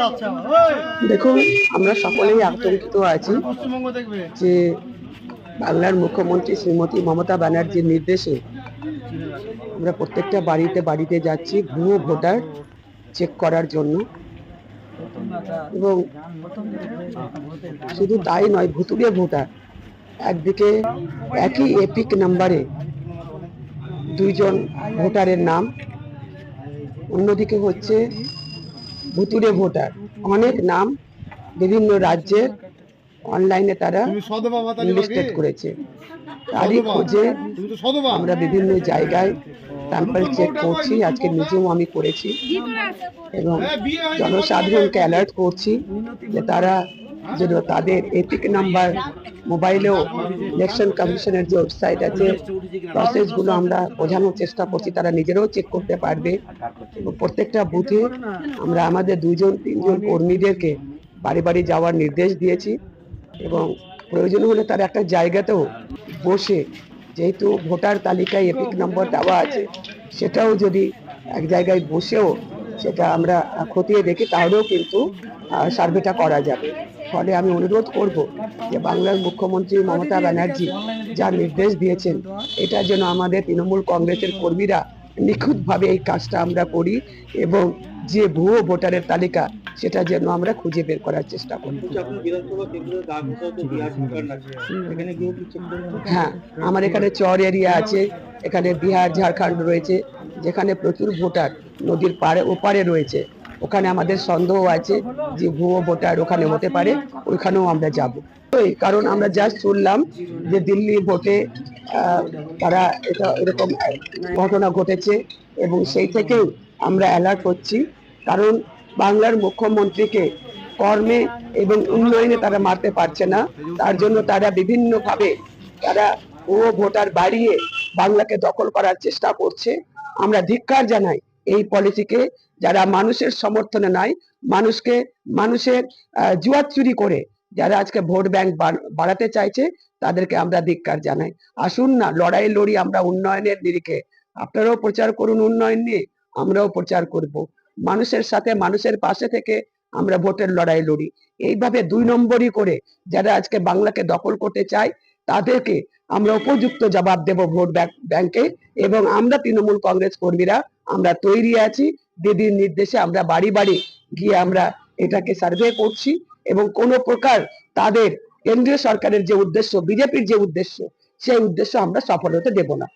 পালাচ্ছে দেখুন আমরা সকলেই আতঙ্কিত আছি যে বাংলার মুখ্যমন্ত্রী শ্রীমতী মমতা ব্যানার্জির নির্দেশে আমরা প্রত্যেকটা বাড়িতে বাড়িতে যাচ্ছি ভুয়ো ভোটার চেক করার জন্য। এবং শুধু তাই নয় ভুতুড়ে ভোটার। একদিকে একই এপিক নাম্বারে দুইজন ভোটারের নাম অন্যদিকে হচ্ছে ভুতুড়ে ভোটার। অনেক নাম বিভিন্ন রাজ্যের অনলাইনে তারা ইনভেস্টেড লিস্টেড করেছে। তারই খোঁজে তুমি তো সদবা? আমরা বিভিন্ন জায়গায় স্যাম্পল চেক করছি আজকে নিজেও আমি করেছি। এবং জনসাধারণকে অ্যালার্ট করছি যে তারা যেন তাদের এপিক নাম্বার মোবাইলেও ইলেকশন কমিশনের যে ওয়েবসাইট আছে প্রসেসগুলো আমরা বোঝানোর চেষ্টা করছি, তারা নিজেরাও চেক করতে পারবে। এবং প্রত্যেকটা বুথে আমরা আমাদের দুজন তিনজন কর্মীদেরকে বাড়ি বাড়ি যাওয়ার নির্দেশ দিয়েছি। এবং প্রয়োজন হলে তার একটা জায়গাতেও বসে, যেহেতু ভোটার তালিকায় এপিক নম্বর দেওয়া আছে, সেটাও যদি এক জায়গায় বসেও সেটা আমরা খতিয়ে দেখি, তাহলেও কিন্তু সার্ভেটা করা যাবে। ফলে আমি অনুরোধ করব যে বাংলার মুখ্যমন্ত্রী মমতা ব্যানার্জি যা নির্দেশ দিয়েছেন, এটা যেন আমাদের তৃণমূল কংগ্রেসের কর্মীরা নিখুঁতভাবে এই কাজটা আমরা করি এবং যে ভুয়ো ভোটারের তালিকা, সেটা যেন আমরা খুঁজে বের করার চেষ্টা করি। হ্যাঁ আমার এখানে চর এরিয়া আছে, এখানে বিহার, ঝাড়খণ্ড রয়েছে, যেখানে প্রচুর ভোটার নদীর পাড়ে ওপারে রয়েছে। ওখানে আমাদের সন্দেহ আছে যে ভুয়ো ভোটার ওখানে হতে পারে, ওইখানেও আমরা যাব। কারণ আমরা জাস্ট শুনলাম যে দিল্লি ভোটে তারা এটা এরকম ঘটনা ঘটেছে এবং সেই থেকেই আমরা অ্যালার্ট হচ্ছি। কারণ বাংলার মুখ্যমন্ত্রীকে কর্মে এবং উন্নয়নে তারা মারতে পারছে না। তার জন্য তারা বিভিন্নভাবে তারা ও ভোটার বাড়িয়ে বাংলাকে দখল করার চেষ্টা করছে। আমরা ধিক্কার জানাই এই পলিসিকে যারা মানুষের সমর্থনে নাই মানুষকে, মানুষের জুয়ার চুরি করে যারা আজকে ভোট ব্যাংক বাড়াতে চাইছে, তাদেরকে আমরা ধিক্কার জানাই। আসুন না, লড়াই লড়ি আমরা উন্নয়নের নিরিখে। আপনারাও প্রচার করুন উন্নয়ন নিয়ে, আমরাও প্রচার করব। মানুষের সাথে, মানুষের পাশে থেকে আমরা ভোটের লড়াই লড়ি। এইভাবে দুই নম্বরই করে যারা আজকে বাংলাকে দখল করতে চায়, তাদেরকে আমরা উপযুক্ত জবাব দেব ভোট ব্যাংকে এবং আমরা তৃণমূল কংগ্রেস কর্মীরা আমরা তৈরি আছি। দিদির নির্দেশে আমরা বাড়ি বাড়ি গিয়ে আমরা এটাকে সার্ভে করছি এবং কোনো প্রকার তাদের কেন্দ্রীয় সরকারের যে উদ্দেশ্য, বিজেপির যে উদ্দেশ্য, সেই উদ্দেশ্য আমরা সফল হতে দেব না।